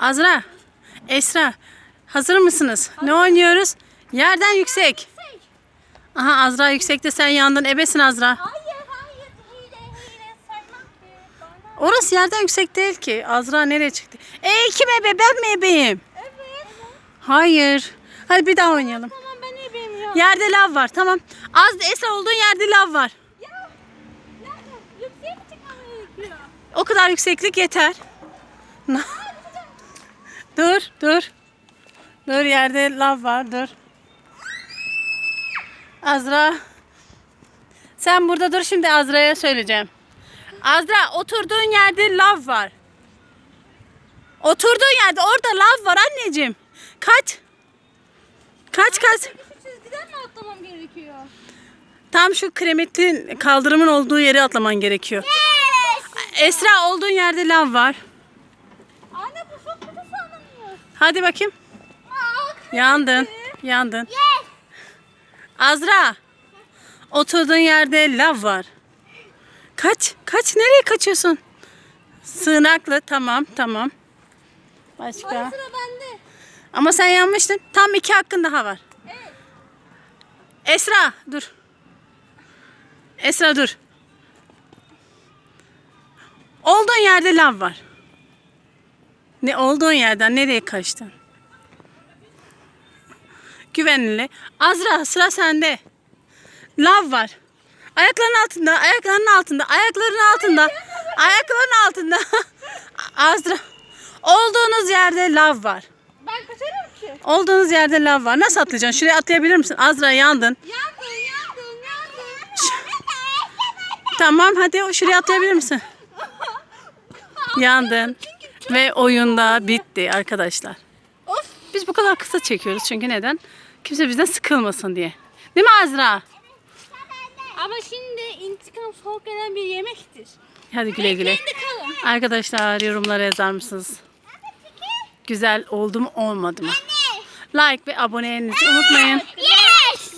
Azra, Esra hazır mısınız? Ne oynuyoruz? Yerden yüksek. Aha Azra yüksekte sen yandın. Ebesin Azra. Hayır hayır hile. Orası yerden yüksek değil ki. Azra nereye çıktı? Ey kim ebe? Ben mi ebeyim? Evet. Hayır. Hadi bir daha oynayalım. Tamam ben ebeyim ya. Yerde lav var. Tamam. Az Esra olduğun yerde lav var. Ya. Nerede? Yükseğe mi çıkmam gerekiyor? O kadar yükseklik yeter. dur, dur. Dur yerde lav var, dur. Azra. Sen burada dur şimdi Azra'ya söyleyeceğim. Azra oturduğun yerde lav var. Oturduğun yerde orada lav var anneciğim. Kaç. Kaç kaç. Şu çizgiden mi atlamam gerekiyor? Tam şu kremetli kaldırımın olduğu yere atlaman gerekiyor. Esra olduğun yerde lav var. Hadi bakayım. Bak. Yandın. Yandın. Azra. Oturduğun yerde lav var. Kaç. Kaç. Nereye kaçıyorsun? Sığınaklı. Tamam. Tamam. Başka. Ama sen yanmıştın. Tam iki hakkın daha var. Evet. Esra dur. Esra dur. Olduğun yerde lav var. Ne olduğun yerden nereye kaçtın? Güvenli. Azra sıra sende. Lav var. Ayakların altında, ayaklarının altında, ayakların altında, ayakların altında. Azra. Olduğunuz yerde lav var. Ben kaçarım ki. Olduğunuz yerde lav var. Nasıl atlayacaksın? Şuraya atlayabilir misin? Azra yandın. Yandın yandın yandın. Tamam hadi şuraya atlayabilir misin? Yandın. Ve oyunda bitti arkadaşlar. Of. Biz bu kadar kısa çekiyoruz çünkü neden? Kimse bizden sıkılmasın diye. Değil mi Azra? Ama şimdi intikam soğuk gelen bir yemektir. Hadi güle güle. Arkadaşlar yorumlara yazar mısınız? Güzel oldu mu olmadı mı? Like ve abonenizi unutmayın. Yes.